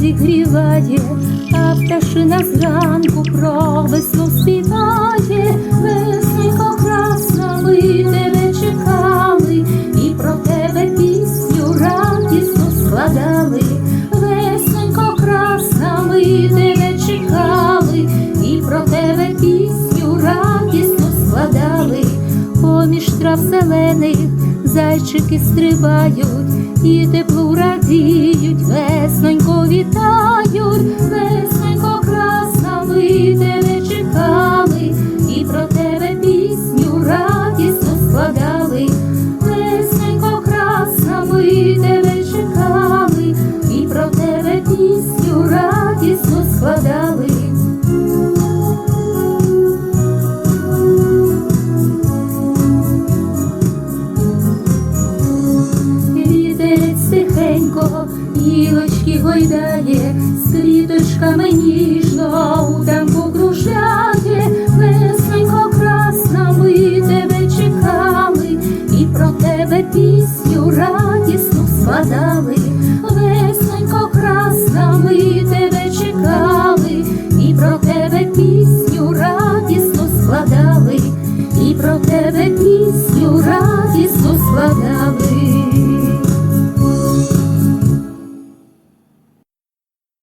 зігріває, а пташина зранку про весну співає, весненько красна, ми тебе чекали, і про тебе пісню радісну складали, весненько красна, ми тебе чекали, і про тебе пісню радісну складали, поміж трав зелених зайчики стрибають і теплу радіють, веснонько вітають, гілочки гойдає, з квіточками ніжно у темпу кружляє, весненько красна, ми тебе чекали, і про тебе пісню радісну складали, Весенько, красна, ми тебе чекали, і про тебе пісню.